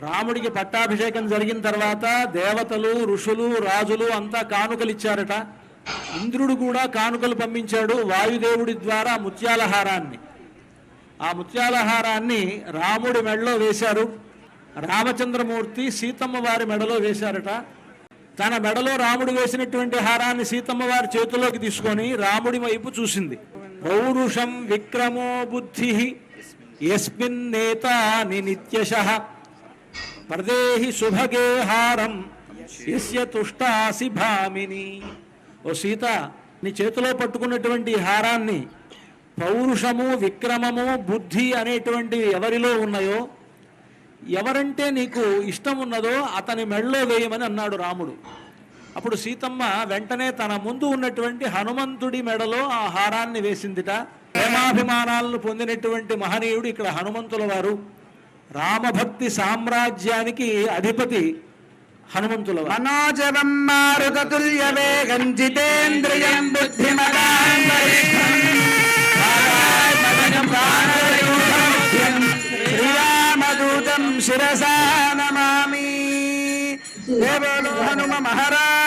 రాముడికి పట్టాభిషేకం జరిగిన తర్వాత దేవతలు ఋషులు రాజులు అంతా కానుకలు ఇచ్చారట. ఇంద్రుడు కూడా కానుకలు పంపించాడు వాయుదేవుడి ద్వారా ముత్యాలహారాన్ని. ఆ ముత్యాలహారాన్ని రాముడి మెడలో వేశారు. రామచంద్రమూర్తి సీతమ్మ వారి మెడలో వేశారట. తన మెడలో రాముడు వేసినటువంటి హారాన్ని సీతమ్మ వారి చేతిలోకి తీసుకొని రాముడి వైపు చూసింది. పౌరుషం విక్రమో బుద్ధి ఎస్మిన్ నేత నిత్యశ. ప్రదేహి శుభగే హారం ఎస్య తుష్టాసి భామిని. ఓ సీత నీ చేతిలో పట్టుకున్నటువంటి హారాన్ని పౌరుషము విక్రమము బుద్ధి అనేటువంటి ఎవరిలో ఉన్నాయో ఎవరంటే నీకు ఇష్టం ఉన్నదో అతని మెడలో వేయమని అన్నాడు రాముడు. అప్పుడు సీతమ్మ వెంటనే తన ముందు ఉన్నటువంటి హనుమంతుడి మెడలో ఆ హారాన్ని వేసిందిట. ప్రేమాభిమానాలను పొందినటువంటి మహనీయుడు ఇక్కడ హనుమంతుల వారు. రామభక్తి సామ్రాజ్యానికి అధిపతి హనుమంతుల మనోజవం మారుతతుల్య వేగం జితేంద్రియం శ్రీరామదూతం శిరసా నమామి. దేవో హనుమ మహారాజ్.